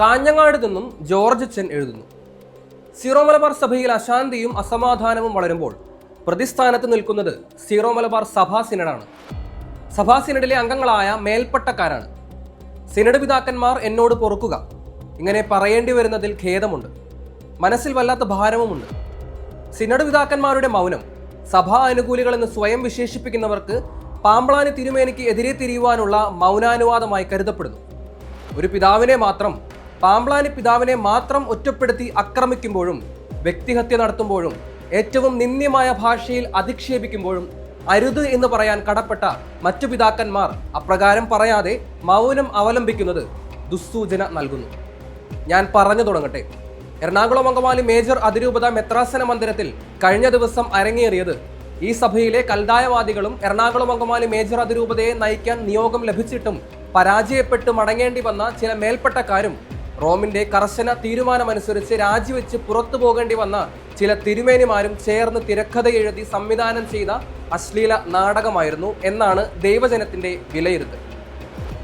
കാഞ്ഞങ്ങാട് നിന്നും ജോർജ് ചെൻ എഴുതുന്നു. സീറോ മലബാർ സഭയിൽ അശാന്തിയും അസമാധാനവും വളരുമ്പോൾ പ്രതിസ്ഥാനത്ത് നിൽക്കുന്നത് സീറോ മലബാർ സഭാ സിനഡാണ്. സഭാ സിനഡിലെ അംഗങ്ങളായ മേൽപ്പട്ടക്കാരാണ്. സിനഡ് പിതാക്കന്മാർ എന്നോട് പൊറുക്കുക. ഇങ്ങനെ പറയേണ്ടി വരുന്നതിൽ ഖേദമുണ്ട്. മനസ്സിൽ വല്ലാത്ത ഭാരവുമുണ്ട്. സിനഡ് പിതാക്കന്മാരുടെ മൗനം സഭാ അനുകൂലികളെന്ന് സ്വയം വിശേഷിപ്പിക്കുന്നവർക്ക് പാമ്പളാനി തിരുമേനിക്ക് എതിരെ തിരിയുവാനുള്ള മൗനാനുവാദമായി കരുതപ്പെടുന്നു. ഒരു പിതാവിനെ മാത്രം പാമ്പ്ളാനി പിതാവിനെ മാത്രം ഒറ്റപ്പെടുത്തി ആക്രമിക്കുമ്പോഴും വ്യക്തിഹത്യ നടത്തുമ്പോഴും ഏറ്റവും നിന്ദ്യമായ ഭാഷയിൽ അധിക്ഷേപിക്കുമ്പോഴും അരുത് എന്ന് പറയാൻ കടപ്പെട്ട മറ്റു പിതാക്കന്മാർ അപ്രകാരം പറയാതെ മൗനം അവലംബിക്കുന്നത് ദുസ്സൂചന നൽകുന്നു. ഞാൻ പറഞ്ഞു തുടങ്ങട്ടെ. എറണാകുളം അങ്കമാലി മേജർ അതിരൂപത മെത്രാസന മന്ദിരത്തിൽ കഴിഞ്ഞ ദിവസം അരങ്ങേറിയത് ഈ സഭയിലെ കൽദായവാദികളും എറണാകുളം അങ്കമാലി മേജർ അതിരൂപതയെ നയിക്കാൻ നിയോഗം ലഭിച്ചിട്ടും പരാജയപ്പെട്ട് മടങ്ങേണ്ടി വന്ന ചില മേൽപ്പട്ടക്കാരും റോമിന്റെ കർശന തീരുമാനമനുസരിച്ച് രാജിവെച്ച് പുറത്തു പോകേണ്ടി വന്ന ചില തിരുമേനിമാരും ചേർന്ന് തിരക്കഥ എഴുതി സംവിധാനം ചെയ്ത അശ്ലീല നാടകമായിരുന്നു എന്നാണ് ദൈവജനത്തിന്റെ വിലയിരുത്തൽ.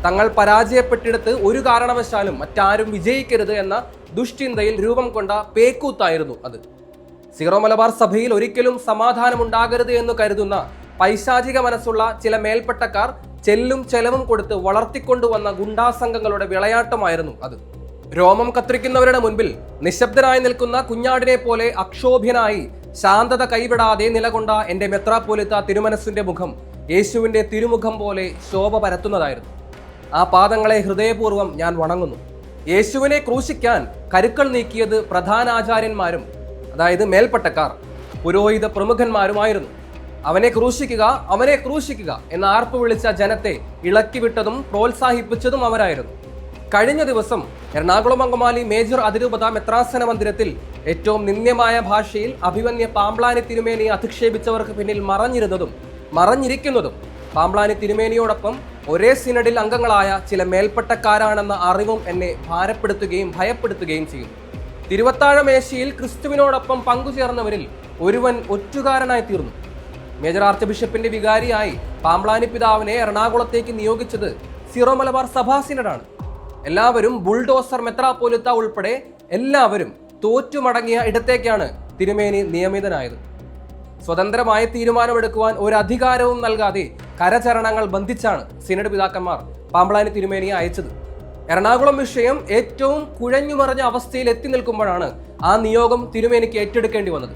തങ്ങൾ പരാജയപ്പെട്ടിടത്ത് ഒരു കാരണവശാലും മറ്റാരും വിജയിക്കരുത് എന്ന ദുഷ്ചിന്തയിൽ രൂപം കൊണ്ട പേക്കൂത്തായിരുന്നു അത്. സീറോ മലബാർ സഭയിൽ ഒരിക്കലും സമാധാനമുണ്ടാകരുത് എന്ന് കരുതുന്ന പൈശാചിക മനസ്സുള്ള ചില മേൽപ്പെട്ടക്കാർ ചെല്ലും ചെലവും കൊടുത്ത് വളർത്തിക്കൊണ്ടുവന്ന ഗുണ്ടാസംഘങ്ങളുടെ വിളയാട്ടമായിരുന്നു അത്. രോമം കത്തിരിക്കുന്നവരുടെ മുൻപിൽ നിശബ്ദനായി നിൽക്കുന്ന കുഞ്ഞാടിനെ പോലെ അക്ഷോഭ്യനായി ശാന്തത കൈവിടാതെ നിലകൊണ്ട എന്റെ മെത്രാപ്പോലിത്ത തിരുമനസ്സിന്റെ മുഖം യേശുവിന്റെ തിരുമുഖം പോലെ ശോഭ പരത്തുന്നതായിരുന്നു. ആ പാദങ്ങളെ ഹൃദയപൂർവം ഞാൻ വണങ്ങുന്നു. യേശുവിനെ ക്രൂശിക്കാൻ കരുക്കൾ നീക്കിയത് പ്രധാനാചാര്യന്മാരും അതായത് മേൽപ്പട്ടക്കാർ പുരോഹിത പ്രമുഖന്മാരുമായിരുന്നു. അവനെ ക്രൂശിക്കുക അവനെ ക്രൂശിക്കുക എന്ന് ആർപ്പ് വിളിച്ച ജനത്തെ ഇളക്കിവിട്ടതും പ്രോത്സാഹിപ്പിച്ചതും അവരായിരുന്നു. കഴിഞ്ഞ ദിവസം എറണാകുളം അങ്കമാലി മേജർ അതിരൂപത മെത്രാസന മന്ദിരത്തിൽ ഏറ്റവും നിന്ദ്യമായ ഭാഷയിൽ അഭിമന്യ പാമ്പ്ലാനി തിരുമേനി അധിക്ഷേപിച്ചവർക്ക് പിന്നിൽ മറഞ്ഞിരുന്നതും മറഞ്ഞിരിക്കുന്നതും. പാമ്പ്ലാനി തിരുമേനിയോടൊപ്പം ഒരേ സിനഡിൽ അംഗങ്ങളായ ചില മേൽപ്പട്ടക്കാരാണെന്ന അറിവും എന്നെ ഭാരപ്പെടുത്തുകയും ഭയപ്പെടുത്തുകയും ചെയ്യും തിരുവത്താഴ മേശയിൽ ക്രിസ്തുവിനോടൊപ്പം പങ്കുചേർന്നവരിൽ ഒരുവൻ ഒറ്റുകാരനായി തീർന്നു. മേജർ ആർച്ച് ബിഷപ്പിന്റെ വികാരിയായി പാമ്പ്ലാനി പിതാവിനെ എറണാകുളത്തേക്ക് നിയോഗിച്ചത് സിറോ മലബാർ സഭാ സിനഡാണ്. എല്ലാവരും ബുൾഡോസർ മെത്രാപ്പോലിത്ത ഉൾപ്പെടെ എല്ലാവരും തോറ്റുമടങ്ങിയ ഇടത്തേക്കാണ് തിരുമേനി നിയമിതനായത്. സ്വതന്ത്രമായ തീരുമാനമെടുക്കുവാൻ ഒരു അധികാരവും നൽകാതെ കരചരണങ്ങൾ ബന്ധിച്ചാണ് സിനഡ് പിതാക്കന്മാർ പാമ്പളാനി തിരുമേനിയെ അയച്ചത്. എറണാകുളം വിഷയം ഏറ്റവും കുഴഞ്ഞുമറിഞ്ഞ അവസ്ഥയിൽ എത്തി നിൽക്കുമ്പോഴാണ് ആ നിയോഗം തിരുമേനിക്ക് ഏറ്റെടുക്കേണ്ടി വന്നത്.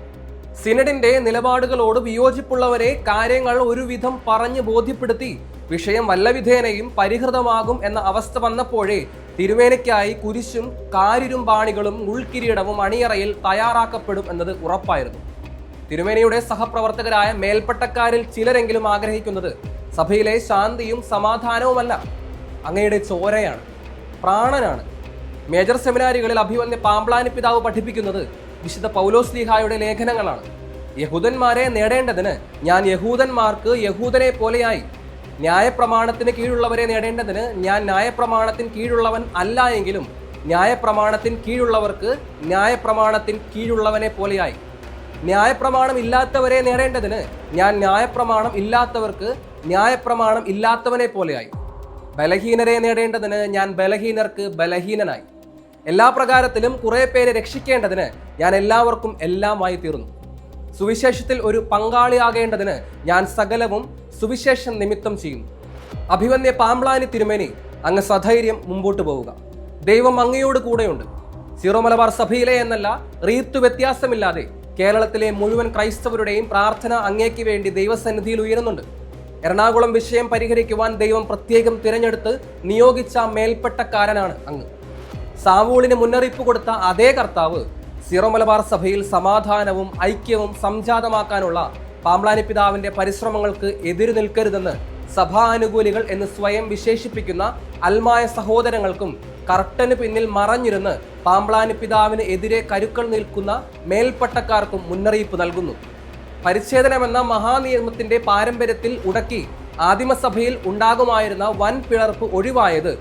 സിനഡിന്റെ നിലപാടുകളോട് വിയോജിപ്പുള്ളവരെ കാര്യങ്ങൾ ഒരുവിധം പറഞ്ഞു ബോധ്യപ്പെടുത്തി. വിഷയം വല്ലവിധേനയും പരിഹൃതമാകും എന്ന അവസ്ഥ വന്നപ്പോഴേ തിരുമേനയ്ക്കായി കുരിശും കാരിരും ബാണികളും ഉൾക്കിരീടവും അണിയറയിൽ തയ്യാറാക്കപ്പെടും എന്നത് ഉറപ്പായിരുന്നു. തിരുമേനിയുടെ സഹപ്രവർത്തകരായ മേൽപ്പട്ടക്കാരിൽ ചിലരെങ്കിലും ആഗ്രഹിക്കുന്നത് സഭയിലെ ശാന്തിയും സമാധാനവുമല്ല. അങ്ങയുടെ ചോരയാണ് പ്രാണനാണ്. മേജർ സെമിനാരികളിൽ അഭിവന്യ പാമ്പ്ലാനി പിതാവ് പഠിപ്പിക്കുന്നത് വിശുദ്ധ പൗലോസ് ലീഹായുടെ ലേഖനങ്ങളാണ്. യഹൂദന്മാരെ നേടേണ്ടതിന് ഞാൻ യഹൂദന്മാർക്ക് യഹൂദനെ പോലെയായി ന്യായപ്രമാണത്തിന് കീഴുള്ളവരെ നേടേണ്ടതിന് ഞാൻ ന്യായപ്രമാണത്തിന് കീഴുള്ളവൻ അല്ല എങ്കിലും ന്യായപ്രമാണത്തിന് കീഴുള്ളവർക്ക് ന്യായപ്രമാണത്തിന് കീഴുള്ളവനെ പോലെയായി. ന്യായപ്രമാണം ഇല്ലാത്തവരെ നേടേണ്ടതിന് ഞാൻ ന്യായപ്രമാണം ഇല്ലാത്തവർക്ക് ന്യായപ്രമാണം ഇല്ലാത്തവനെ പോലെയായി. ബലഹീനരെ നേടേണ്ടതിന് ഞാൻ ബലഹീനർക്ക് ബലഹീനനായി. എല്ലാ പ്രകാരത്തിലും കുറേ പേരെ രക്ഷിക്കേണ്ടതിന് ഞാൻ എല്ലാവർക്കും എല്ലാമായി തീർന്നു. സുവിശേഷത്തിൽ ഒരു പങ്കാളിയാകേണ്ടതിന് ഞാൻ സകലവും സുവിശേഷം നിമിത്തം ചെയ്യുന്നു. അഭിവന്യ പാമ്പ്ലാനി തിരുമേനി അങ്ങ് സധൈര്യം മുമ്പോട്ട് പോവുക. ദൈവം അങ്ങയോട് കൂടെയുണ്ട്. സീറോ മലബാർ സഭയിലെ എന്നല്ല റീത്തു വ്യത്യാസമില്ലാതെ കേരളത്തിലെ മുഴുവൻ ക്രൈസ്തവരുടെയും പ്രാർത്ഥന അങ്ങേക്ക് വേണ്ടി ദൈവസന്നിധിയിൽ ഉയരുന്നുണ്ട്. എറണാകുളം വിഷയം പരിഹരിക്കുവാൻ ദൈവം പ്രത്യേകം തിരഞ്ഞെടുത്ത് നിയോഗിച്ച മേൽപ്പെട്ടക്കാരനാണ് അങ്ങ്. സാവൂളിന് മുന്നറിയിപ്പ് കൊടുത്ത അതേ കർത്താവ് സീറോ മലബാർ സഭയിൽ സമാധാനവും ഐക്യവും സംജാതമാക്കാനുള്ള പാമ്പ്ലാനി പിതാവിന്റെ പരിശ്രമങ്ങൾക്ക് എതിര് നിൽക്കരുതെന്ന് സഭാനുകൂലികൾ എന്ന് സ്വയം വിശേഷിപ്പിക്കുന്ന അൽമായ സഹോദരങ്ങൾക്കും കർട്ടന് പിന്നിൽ മറഞ്ഞിരുന്ന് പാമ്പ്ലാനി പിതാവിന് എതിരെ കരുക്കൾ നിൽക്കുന്ന മേൽപ്പട്ടക്കാർക്കും മുന്നറിയിപ്പ് നൽകുന്നു. പരിച്ഛേദനമെന്ന മഹാനിയമത്തിന്റെ പാരമ്പര്യത്തിൽ ഉടക്കി ആദിമസഭയിൽ ഉണ്ടാകുമായിരുന്ന വൻ പിളർപ്പ് ഒഴിവായത്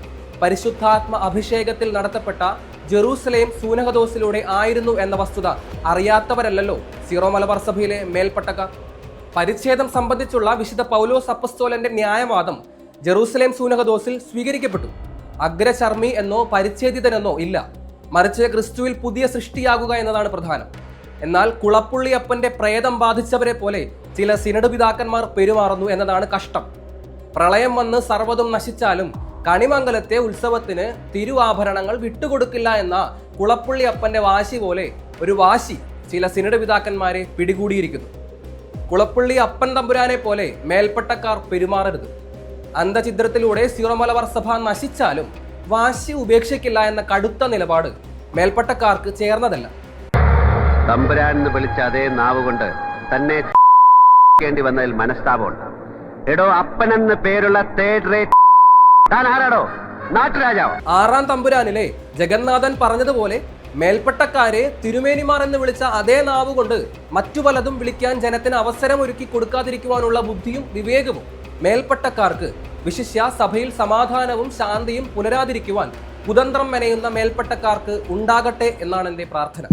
പരിശുദ്ധാത്മ അഭിഷേകത്തിൽ നടത്തപ്പെട്ട ജെറൂസലേം സൂനഹദോസിലൂടെ ആയിരുന്നു എന്ന വസ്തുത അറിയാത്തവരല്ലല്ലോ സീറോ മലബാർ സഭയിലെ മേൽപ്പട്ടക്കാർ. പരിച്ഛേദം സംബന്ധിച്ചുള്ള വിശുദ്ധ പൗലോസ് അപ്പസ്തോലന്റെ ന്യായവാദം ജെറൂസലേം സൂനഹദോസിൽ സ്വീകരിക്കപ്പെട്ടു. അഗ്രചർമ്മി എന്നോ പരിച്ഛേദിതനെന്നോ ഇല്ല. മറിച്ച് ക്രിസ്തുവിൽ പുതിയ സൃഷ്ടിയാകുക എന്നതാണ് പ്രധാനം. എന്നാൽ കുളപ്പുള്ളിയപ്പന്റെ പ്രേതം ബാധിച്ചവരെ പോലെ ചില സിനഡ് പിതാക്കന്മാർ പെരുമാറുന്നു എന്നതാണ് കഷ്ടം. പ്രളയം വന്ന് സർവതും നശിച്ചാലും കണിമംഗലത്തെ ഉത്സവത്തിന് തിരുവാഭരണങ്ങൾ വിട്ടുകൊടുക്കില്ല എന്ന കുളപ്പുള്ളി അപ്പന്റെ വാശി പോലെ ഒരു വാശി ചില സിനഡ് പിതാക്കന്മാരെ പിടികൂടിയിരിക്കുന്നു. കുളപ്പുള്ളി അപ്പൻ തമ്പുരാനെ പോലെ മേൽപ്പട്ടക്കാർ പെരുമാറരുത്. അന്ധചിത്രത്തിലൂടെ സീറോ മലബാർ സഭ നശിച്ചാലും വാശി ഉപേക്ഷിക്കില്ല എന്ന കടുത്ത നിലപാട് മേൽപ്പട്ടക്കാർക്ക് ചേർന്നതല്ല. തമ്പുരാൻ എന്ന് വിളിച്ച അതേ നാവ് കൊണ്ട് തന്നെ വന്നതിൽ മനസ്താപമുണ്ട്. എടോ അപ്പനെന്ന് പേരുള്ള തേർഡ് റേറ്റ് ആറാം തമ്പുരാനിലെ ജഗന്നാഥൻ പറഞ്ഞതുപോലെ മേൽപ്പട്ടക്കാരെ തിരുമേനിമാർ എന്ന് വിളിച്ച അതേ നാവ് കൊണ്ട് മറ്റു പലതും വിളിക്കാൻ ജനത്തിന് അവസരം ഒരുക്കി കൊടുക്കാതിരിക്കുവാനുള്ള ബുദ്ധിയും വിവേകവും മേൽപ്പട്ടക്കാർക്ക് വിശിഷ്യ സഭയിൽ സമാധാനവും ശാന്തിയും പുനരാതിരിക്കുവാൻ കുതന്ത്രം മെനയുന്ന മേൽപ്പട്ടക്കാർക്ക് ഉണ്ടാകട്ടെ എന്നാണ് എന്റെ പ്രാർത്ഥന.